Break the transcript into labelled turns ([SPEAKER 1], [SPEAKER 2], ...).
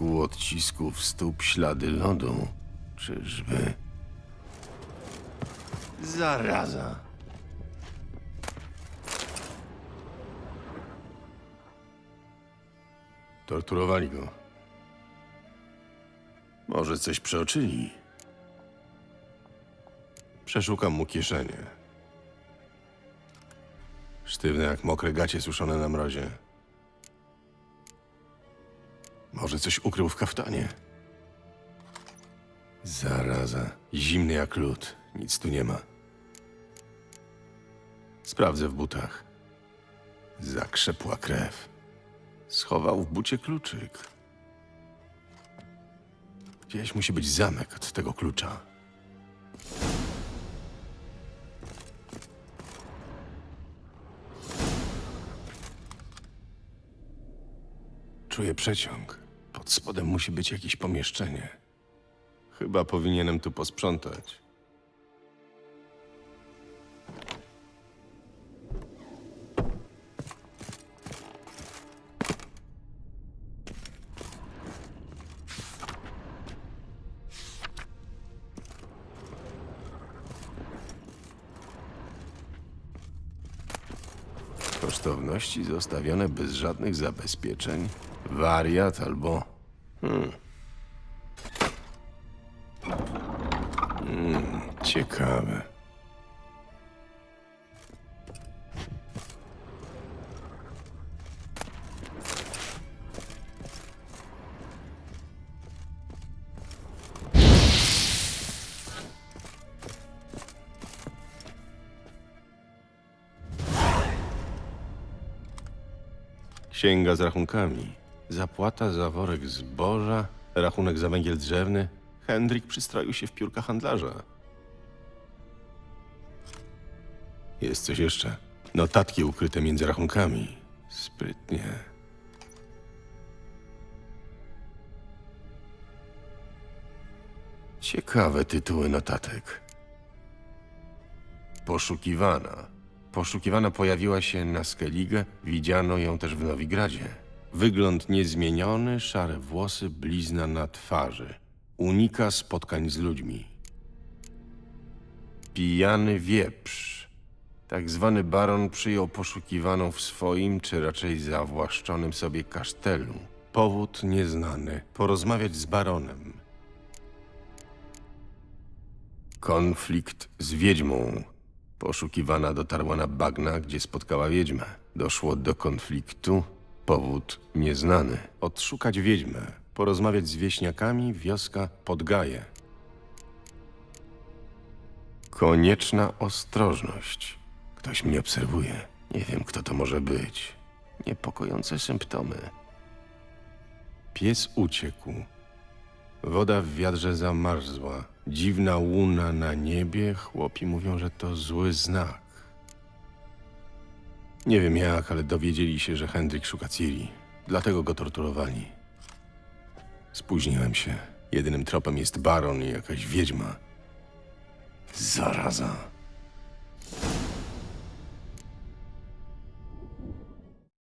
[SPEAKER 1] Wokół odcisków stóp ślady lodu. Czyżby? Zaraza. Torturowali go. Może coś przeoczyli. Przeszukam mu kieszenie. Sztywne jak mokre gacie suszone na mrozie. Może coś ukrył w kaftanie. Zaraza. Zimny jak lód. Nic tu nie ma. Sprawdzę w butach. Zakrzepła krew. Schował w bucie kluczyk. Gdzieś musi być zamek od tego klucza. Czuję przeciąg. Pod spodem musi być jakieś pomieszczenie. Chyba powinienem tu posprzątać. Kosztowności zostawione bez żadnych zabezpieczeń. Wariat albo. Hmm. Hmm, ciekawe. Księga z rachunkami. Zapłata za worek zboża, rachunek za węgiel drzewny. Hendrik przystroił się w piórka handlarza. Jest coś jeszcze. Notatki ukryte między rachunkami. Sprytnie. Ciekawe tytuły notatek. Poszukiwana. Poszukiwana pojawiła się na Skellige, widziano ją też w Nowigradzie. Wygląd niezmieniony, szare włosy, blizna na twarzy. Unika spotkań z ludźmi. Pijany wieprz. Tak zwany baron przyjął poszukiwaną w swoim, czy raczej zawłaszczonym sobie kasztelu. Powód nieznany. Porozmawiać z baronem. Konflikt z wiedźmą. Poszukiwana dotarła na bagna, gdzie spotkała wiedźmę. Doszło do konfliktu. Powód nieznany. Odszukać wiedźmę. Porozmawiać z wieśniakami. Wioska Podgaje. Konieczna ostrożność. Ktoś mnie obserwuje. Nie wiem, kto to może być. Niepokojące symptomy. Pies uciekł. Woda w wiadrze zamarzła. Dziwna łuna na niebie. Chłopi mówią, że to zły znak. Nie wiem jak, ale dowiedzieli się, że Hendrik szuka Ciri. Dlatego go torturowali. Spóźniłem się. Jedynym tropem jest baron i jakaś wiedźma. Zaraza.